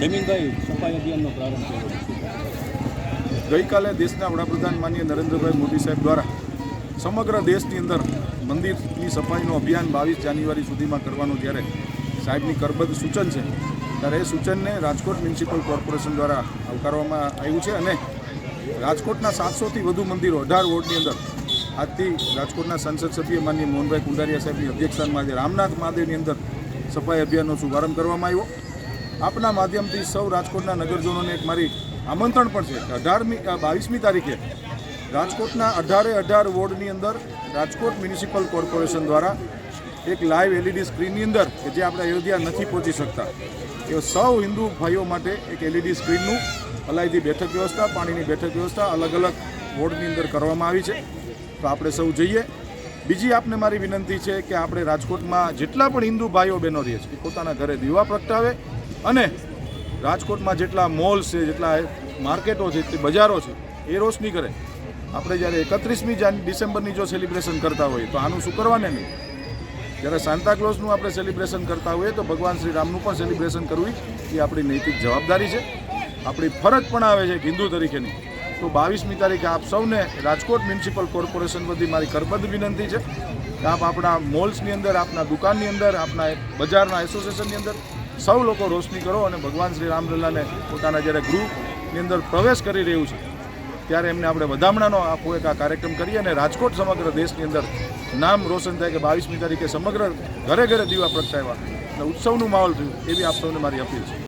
જમીનભાઈ, સફાઈ અભિયાનનો પ્રારંભ કર્યો ગઈકાલે દેશના વડાપ્રધાન માનીય નરેન્દ્રભાઈ મોદી સાહેબ દ્વારા સમગ્ર દેશની અંદર મંદિરની સફાઈનું અભિયાન બાવીસ જાન્યુઆરી સુધીમાં કરવાનું જ્યારે સાહેબની કરબદ્ધ સૂચન છે, ત્યારે એ સૂચનને રાજકોટ મ્યુનિસિપલ કોર્પોરેશન દ્વારા આવકારવામાં આવ્યું છે અને રાજકોટના સાતસોથી વધુ મંદિરો, અઢાર વોર્ડની અંદર આજથી રાજકોટના સંસદ સભ્ય માન્ય મોહનભાઈ કુંડારિયા સાહેબની અધ્યક્ષતામાં આજે રામનાથ મહાદેવની અંદર સફાઈ અભિયાનનો શુભારંભ કરવામાં આવ્યો. આપના માધ્યમથી સૌ રાજકોટના નગરજનોને એક મારી આમંત્રણ પણ છે અઢારમી બાવીસમી તારીખે રાજકોટના અઢારે અઢાર વોર્ડની અંદર રાજકોટ મ્યુનિસિપલ કોર્પોરેશન દ્વારા એક લાઈવ એલઈડી સ્ક્રીનની અંદર કે જે આપણે અયોધ્યા નથી પહોંચી શકતા, એ સૌ હિન્દુ ભાઈઓ માટે એક એલઈડી સ્ક્રીનનું અલાયદી બેઠક વ્યવસ્થા, પાણીની બેઠક વ્યવસ્થા અલગ અલગ વોર્ડની અંદર કરવામાં આવી છે. તો આપણે સૌ જઈએ. બીજી આપને મારી વિનંતી છે કે આપણે રાજકોટમાં જેટલા પણ હિન્દુ ભાઈઓ બહેનો રહીએ છીએ પોતાના ઘરે દીવા પ્રગટાવે અને રાજકોટમાં જેટલા મોલ છે, જેટલા માર્કેટો છે તે બજારો છે, એ રોશની કરે. આપણે જ્યારે એકત્રીસમી જાન, ડિસેમ્બરની જો સેલિબ્રેશન કરતા હોઈએ, તો આનું શું કરવાને નહીં? જ્યારે સાન્તાક્લોઝનું આપણે સેલિબ્રેશન કરતા હોઈએ, તો ભગવાન શ્રી રામનું પણ સેલિબ્રેશન કરવું એ આપણી નૈતિક જવાબદારી છે. આપણી ફરજ પણ આવે છે હિન્દુ તરીકેની. તો બાવીસમી તારીખે આપ સૌને રાજકોટ મ્યુનિસિપલ કોર્પોરેશન બધી મારી કરબદ્ધ વિનંતી છે કે આપ આપણા મોલ્સની અંદર, આપના દુકાનની અંદર, આપના બજારના એસોસિએશનની અંદર સૌ લોકો રોશની કરો અને ભગવાન શ્રી રામલલ્લાને પોતાના જ્યારે ગૃહની અંદર પ્રવેશ કરી રહ્યું છે, ત્યારે એમને આપણે વધામણાનો આપો એક આ કાર્યક્રમ કરીએ અને રાજકોટ સમગ્ર દેશની અંદર નામ રોશન થાય કે બાવીસમી તારીખે સમગ્ર ઘરે ઘરે દીવા પ્રગટાવ્યા. અને ઉત્સવનું માહોલ થયું, એવી આપ સૌને મારી અપીલ છે.